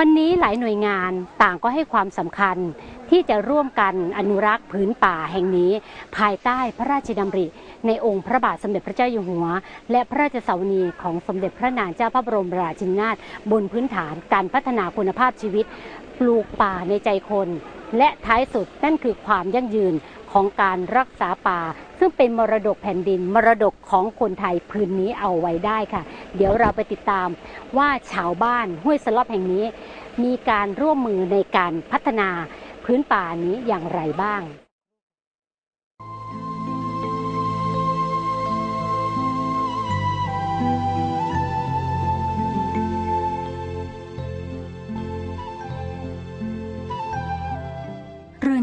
วันนี้หลายหน่วยงานต่างก็ให้ความสำคัญที่จะร่วมกันอนุรักษ์ผืนป่าแห่งนี้ ภายใต้พระราชดำริ ในองค์พระบาทสมเด็จพระเจ้าอยู่หัว และพระราชสวนีของสมเด็จพระนางเจ้าพระบรมราชินีนาถบนพื้นฐานการพัฒนาคุณภาพชีวิต ปลูกป่าในใจคน และท้ายสุดนั่นคือความยั่งยืน ของการรักษาป่า ซึ่งเป็นมรดกแผ่นดิน มรดกของคนไทยพื้นนี้เอาไว้ได้ค่ะ เดี๋ยวเราไปติดตามว่าชาวบ้านห้วยสลอบแห่งนี้ มีการร่วมมือในการพัฒนาพื้นป่านี้อย่างไรบ้าง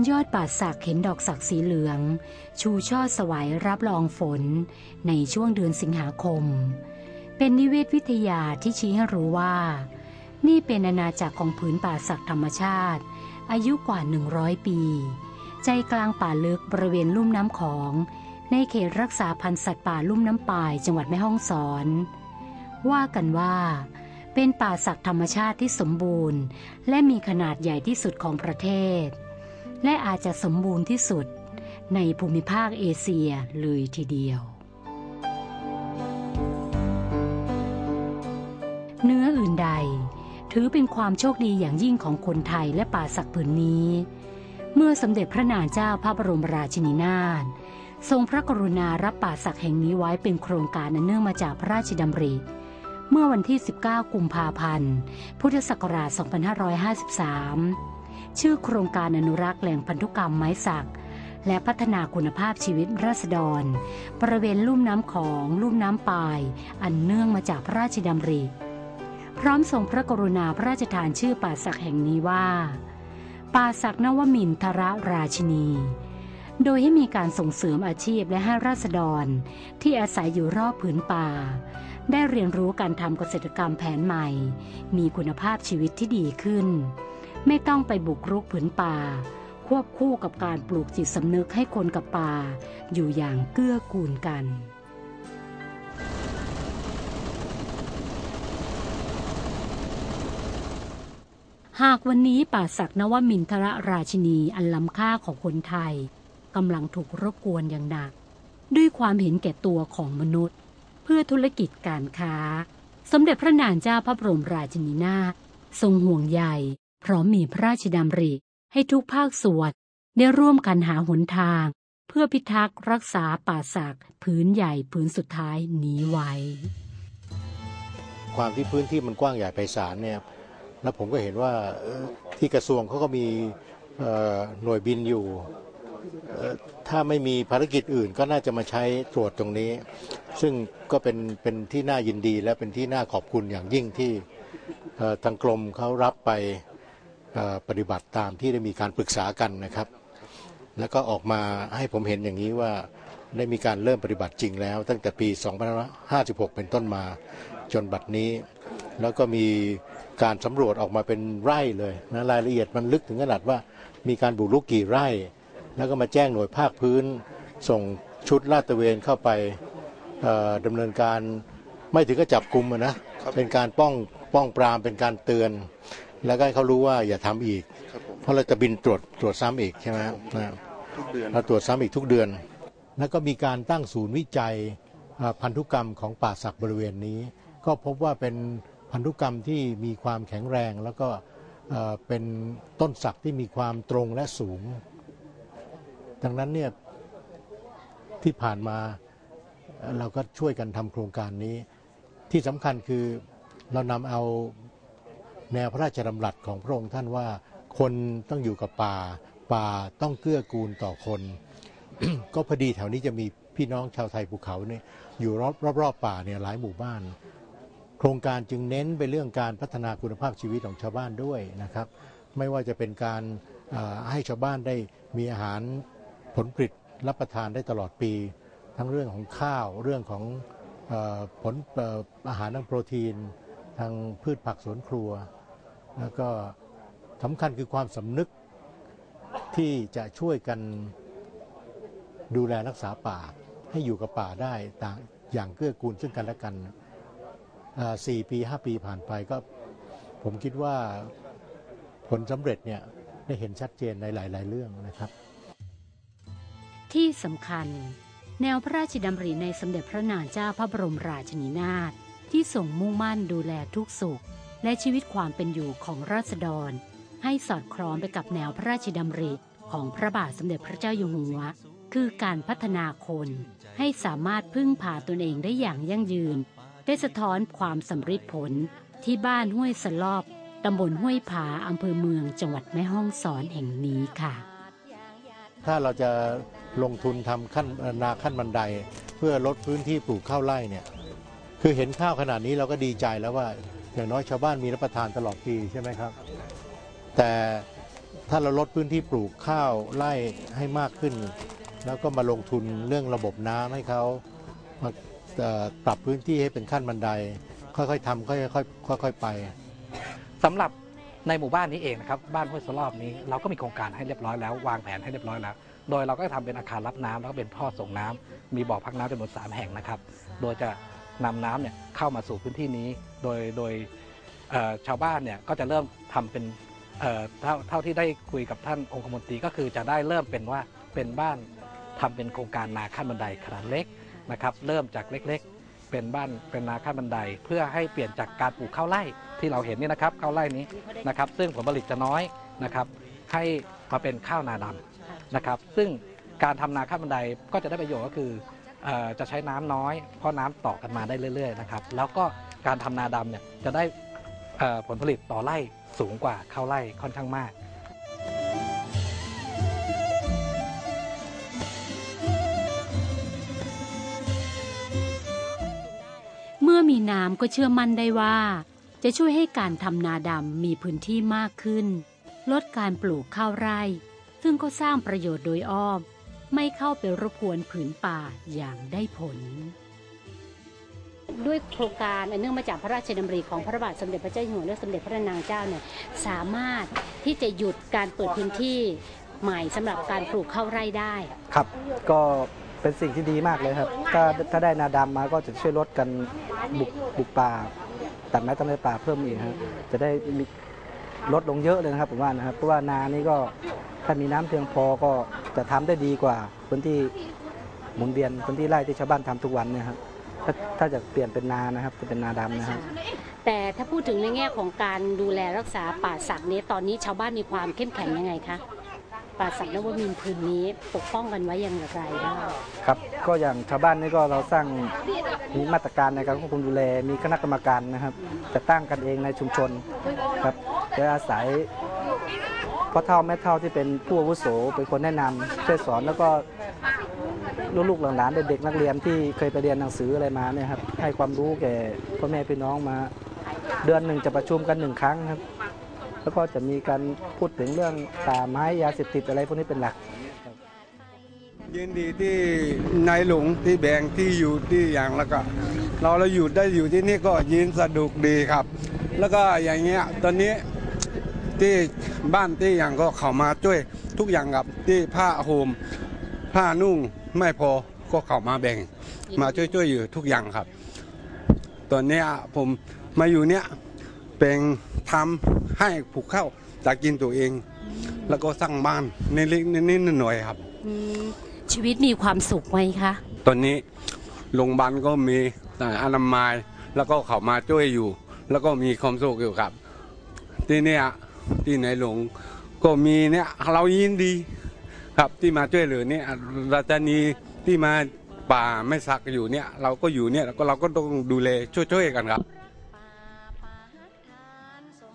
ยอดป่าสักเห็นดอกสักสีเหลือง ชูช่อสวัยรับรองฝน ในช่วงเดือนสิงหาคม เป็นนิเวศวิทยาที่ชี้ให้รู้ว่า นี่เป็นอาณาจักรของผืนป่าสักธรรมชาติ อายุกว่า 100 ปี ใจกลางป่าลึกบริเวณลุ่มน้ำของ ในเขตรักษาพันธุ์สัตว์ป่าลุ่มน้ำปายจังหวัดแม่ฮ่องสอน ว่ากันว่าเป็นป่าสักธรรมชาติที่สมบูรณ์ และมีขนาดใหญ่ที่สุดของประเทศ และอาจจะสมบูรณ์ที่สุดในภูมิภาคเอเชียเลยทีเดียว เนื้ออื่นใด ถือเป็นความโชคดีอย่างยิ่งของคนไทยและป่าสักผืนนี้ เมื่อสมเด็จพระนางเจ้าพระบรมราชินีนาถทรงพระกรุณารับป่าสักแห่งนี้ไว้เป็นโครงการอันเนื่องมาจากพระราชดำริ เมื่อวันที่ 19 กุมภาพันธ์ พุทธศักราช 2553 ชื่อโครงการอนุรักษ์แหล่งพันธุกรรมไม้สัก และพัฒนาคุณภาพชีวิตราษฎร บริเวณลุ่มน้ำของลุ่มน้ำปาย อันเนื่องมาจากพระราชดำริพร้อมทรงพระกรุณาพระราชทานชื่อป่าสักแห่งนี้ว่า ป่าสักนวมินทรราชินี โดยให้มีการส่งเสริมอาชีพและให้ราษฎร ที่อาศัยอยู่รอบผืนป่า ได้เรียนรู้การทำเกษตรกรรมแผนใหม่ มีคุณภาพชีวิตที่ดีขึ้น ไม่ต้องไปบุกรุกผืนป่า ควบคู่กับการปลูกจิตสำนึกให้คนกับป่า อยู่อย่างเกื้อกูลกันหากวันนี้ป่าศักนวมินทรราชินีอันล้ำค่าของคนไทยกำลังถูกรบกวนอย่างหนัก ด้วยความเห็นแก่ตัวของมนุษย์ เพื่อธุรกิจการค้า สมเด็จพระนางเจ้าพระบรมราชินีนาถทรงห่วงใย พร้อมมีพระราชดำริ ให้ทุกภาคส่วนได้ร่วมกันหาหนทาง เพื่อพิทักษ์รักษาป่าสักพื้นใหญ่พื้นสุดท้ายนี้ไว้ ความที่พื้นที่มันกว้างใหญ่ไพศาลเนี่ยแล้วผมก็เห็นว่าที่กระทรวงเขาก็มีหน่วยบินอยู่ ถ้าไม่มีภารกิจอื่นก็น่าจะมาใช้ตรวจตรงนี้ ซึ่งก็เป็นเป็นที่น่ายินดีและเป็นที่น่าขอบคุณอย่างยิ่งที่ทางกรมเขารับไป ปฏิบัติตามที่ได้มีการปรึกษากันนะครับ แล้วก็ออกมาให้ผมเห็นอย่างนี้ว่าได้มีการเริ่มปฏิบัติจริงแล้ว ตั้งแต่ปี 2556 เป็นต้นมาจนบัดนี้ แล้วก็มีการสำรวจออกมาเป็นไร่เลยนะรายละเอียดมันลึกถึงขนาดว่ามีการบุกรุกกี่ไร่ แล้วก็มาแจ้งหน่วยภาคพื้น ส่งชุดลาดตระเวนเข้าไปเอ่อดำเนินการไม่ถึงกับจับกลุ่มอะนะเป็นการป้องป้องปรามเป็นการเตือน แล้วก็ให้เขารู้ว่าอย่าทำอีกครับผมเพราะเราจะบินตรวจตรวจซ้ำอีกใช่ไหมนะทุกเดือนเราตรวจซ้ำอีกทุกเดือน แล้วก็มีการตั้งศูนย์วิจัยอ่าพันธุกรรมของป่าสักบริเวณนี้ ก็พบว่าเป็นพันธุกรรมที่มีความแข็งแรง แล้วก็เอ่อเป็นต้นสักที่มีความตรงและสูง ดังนั้นเนี่ยที่ผ่านมาเอ่อเราก็ช่วยกันทำโครงการนี้ ที่สำคัญคือเรานำเอา แนวพระราชดำรัสของพระองค์ท่านว่าคนต้องอยู่กับป่า ป่าต้องเกื้อกูลต่อคน ก็พอดีแถวนี้จะมีพี่น้องชาวไทยภูเขาเนี่ยอยู่รอบรอบรอบป่าเนี่ยหลายหมู่บ้าน โครงการจึงเน้นไปเรื่องการพัฒนาคุณภาพชีวิตของชาวบ้านด้วยนะครับ ไม่ว่าจะเป็นการให้ชาวบ้านได้มีอาหารผลผลิตรับประทานได้ตลอดปี ทั้งเรื่องของข้าวเรื่องของอผลเอ่ออาหารทางโปรตีน ทางพืชผักสวนครัว แล้วก็สำคัญคือความสำนึกที่จะช่วยกันดูแลรักษาป่าให้อยู่กับป่าได้ต่างอย่างเกื้อกูลซึ่งกันและกันอ่าสี่ปีห้าปีผ่านไปก็ผมคิดว่าผลสำเร็จเนี่ยได้เห็นชัดเจนในหลาย ๆ เรื่องนะครับ ที่สำคัญ แนวพระราชดำริในสมเด็จพระนางเจ้าพระบรมราชินีนาถที่ส่งมุ่งมั่นดูแลทุกสุข และชีวิตความเป็นอยู่ของราษฎร ให้สอดคล้องไปกับแนวพระราชดำริของพระบาทสมเด็จพระเจ้าอยู่หัว คือการพัฒนาคนให้สามารถพึ่งพาตนเองได้อย่างยั่งยืน ได้สะท้อนความสำเร็จผลที่บ้านห้วยสลอบตำบลห้วยผาอำเภอเมืองจังหวัดแม่ฮ่องสอนแห่งนี้ค่ะ ถ้าเราจะลงทุนทำขั้นนาขั้นบันได เพื่อลดพื้นที่ปลูกข้าวไร่เนี่ยคือเห็นข้าวขนาดนี้เราก็ดีใจแล้วว่า อย่างน้อยชาวบ้านมีรับประทานตลอดปีใช่ไหมครับ แต่ถ้าเราลดพื้นที่ปลูกข้าวไร่ให้มากขึ้น แล้วก็มาลงทุนเรื่องระบบน้ำให้เขามาปรับพื้นที่ให้เป็นขั้นบันได ค่อยๆทำค่อยๆค่อยๆไปสำหรับในหมู่บ้านนี้เองนะครับบ้านห้วยสลอบนี้เราก็มีโครงการให้เรียบร้อยแล้ววางแผนให้เรียบร้อยแล้ว โดยเราก็ทำเป็นอาคารรับน้ำแล้วก็เป็นท่อส่งน้ำมีบ่อพักน้ำจำนวนสามแห่งนะครับ โดยจะ นำน้ำเนี่ยเข้ามาสู่พื้นที่นี้ โดยโดยชาวบ้านเนี่ยก็จะเริ่มทำเป็นเท่าเท่าที่ได้คุยกับท่านองคมนตรีก็คือจะได้เริ่มเป็นว่าเป็นบ้านทำเป็นโครงการนาขั้นบันไดขนาดเล็กนะครับเริ่มจากเล็กๆ เป็นบ้านเป็นนาขั้นบันได เพื่อให้เปลี่ยนจากการปลูกข้าวไร่ที่เราเห็นนี่นะครับข้าวไร่นี้นะครับ ซึ่งผลผลิตจะน้อยนะครับ ให้มาเป็นข้าวนาดำนะครับ ซึ่งการทำนาข้าวบันไดก็จะได้ประโยชน์ก็คือ จะใช้น้ำน้อย เพราะน้ำต่อกันมาได้เรื่อยๆนะครับแล้วก็การทำนาดำเนี่ยจะได้ผลผลิตต่อไร่สูงกว่าข้าวไร่ค่อนข้างมากเมื่อมีน้ำก็เชื่อมั่นได้ว่า จะช่วยให้การทำนาดำมีพื้นที่มากขึ้น ลดการปลูกข้าวไร่ ซึ่งก็สร้างประโยชน์โดยอ้อม ไม่เข้าไปรบกวนผืนป่าอย่างได้ผล ด้วยโครงการอันเนื่องมาจากพระราชดำริของพระบาทสมเด็จพระเจ้าอยู่หัวและสมเด็จพระนางเจ้าเนี่ยสามารถที่จะหยุดการเปิดพื้นที่ใหม่สำหรับการปลูกข้าวไร่ได้ครับ ก็เป็นสิ่งที่ดีมากเลยครับ ถ้าถ้าได้นาดำมาก็จะช่วยลดกันบุกบุกป่าตัดไม้ทำลายป่าเพิ่มอีกครับจะได้มีลดลงเยอะเลยนะครับผมว่านะครับเพราะว่านานี้ก็ ถ้ามีน้ำเพียงพอก็จะทำได้ดีกว่าพื้นที่หมุนเวียนพื้นที่ไร่ที่ชาวบ้านทำทุกวันเนะครับถ้าถ้าจะเปลี่ยนเป็นนานะครับจะเป็นนาดำนะครับ แต่ถ้าพูดถึงในแง่ของการดูแลรักษาป่าศักนี้ตอนนี้ชาวบ้านมีความเข้มแข็งยังไงคะป่าศักนวมินทร์พื้นนี้ปกป้องกันไว้อย่างไรบ้างครับก็อย่างชาวบ้านนี่ก็เราสร้างมีมาตรการในการควบคุมดูแลมีคณะกรรมการนะครับจะตั้งกันเองในชุมชนครับโดยอาศัย พ่อเท่าแม่เท่าที่เป็นผู้อาวุโสเป็นคนแนะนำช่วยสอนแล้วก็ลูกๆหลานๆเด็กๆนักเรียนที่เคยไปเรียนหนังสืออะไรมาเนี่ยครับให้ความรู้แก่พ่อแม่พี่น้องมา เดือนหนึ่งจะประชุมกันหนึ่งครั้งครับ แล้วก็จะมีการพูดถึงเรื่องป่าไม้ยาเสพติดอะไรพวกนี้เป็นหลักยินดีที่นายหลวงที่แบงที่อยู่ที่อย่างแล้วก็ เราเราอยู่ได้อยู่ที่นี่ก็ยินสนุกดีครับ แล้วก็อย่างเงี้ยตอนนี้ ที่บ้านที่อย่างก็เข้ามาช่วยทุกอย่างครับที่ผ้าห่มผ้านุ่งไม่พอก็เข้ามาแบ่ง มาช่วยๆอยู่ทุกอย่างครับ ตอนเนี้ยผมมาอยู่เนี้ยเป็นทำให้ผูกเข้าจากกินตัวเอง แล้วก็สร้างบ้านนิดๆนิดๆหน่อยๆครับ ชีวิตมีความสุขไหมคะ ตอนนี้โรงพยาบาลก็มีแต่อนามัยแล้วก็เขามาช่วยอยู่ แล้วก็มีความสุขอยู่ครับ ที่เนี่ย ที่ไหนหลวงก็มีเนี่ยเรายินดี ครับที่มาช่วยเหลือเนี่ยราชนีที่มาป่าไม่สักอยู่เนี่ย เราก็อยู่เนี่ยก็เราก็ต้องดูแลช่วยๆกันครับ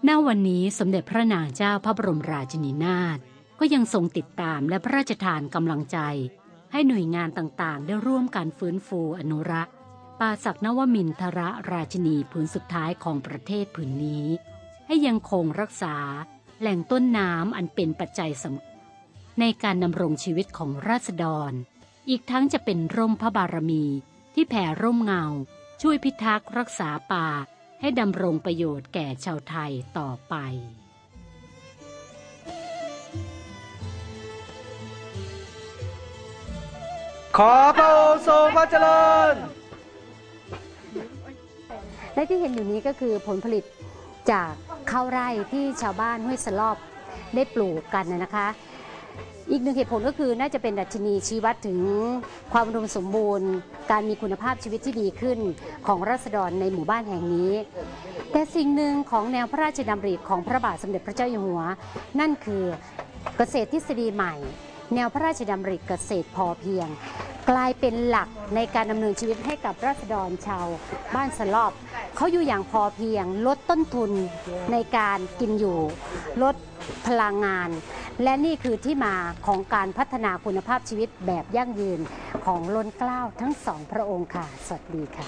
ณวันนี้สมเด็จพระนางเจ้าพระบรมราชินีนาถก็ยังทรงติดตามและพระราชทานกำลังใจ ให้หน่วยงานต่างๆ ได้ร่วมการฟื้นฟูอนุรักษ์ป่าศักนวมินทรราชินีผืนสุดท้ายของประเทศผืนนี้ ให้ยังคงรักษาแหล่งต้นน้ำอันเป็นปัจจัยสำคัญในการดำรงชีวิตของราษฎร อีกทั้งจะเป็นร่มพระบารมีที่แผ่ร่มเงา ช่วยพิทักษ์รักษาป่า ให้ดำรงประโยชน์แก่ชาวไทยต่อไปขอพระองค์ทรงพระเจริญ และที่เห็นอยู่นี้ก็คือผลผลิตจาก ข้าวไร่ที่ชาวบ้านห้วยสลอบได้ปลูกกันนะนะคะ อีกหนึ่งเหตุผลก็คือน่าจะเป็นดัชนีชี้วัดถึงความอุดมสมบูรณ์ การมีคุณภาพชีวิตที่ดีขึ้นของราษฎรในหมู่บ้านแห่งนี้ แต่สิ่งหนึ่งของแนวพระราชดำริของพระบาทสมเด็จพระเจ้าอยู่หัว นั่นคือเกษตรทฤษฎีใหม่ แนวพระราชดำริเกษตรพอเพียง กลายเป็นหลักในการดำเนินชีวิตให้กับราษฎรชาวบ้านสลอบ เขาอยู่อย่างพอเพียง ลดต้นทุนในการกินอยู่ ลดพลังงาน และนี่คือที่มาของการพัฒนาคุณภาพชีวิตแบบยั่งยืนของล้นเกล้าทั้งสองพระองค์ค่ะ สวัสดีค่ะ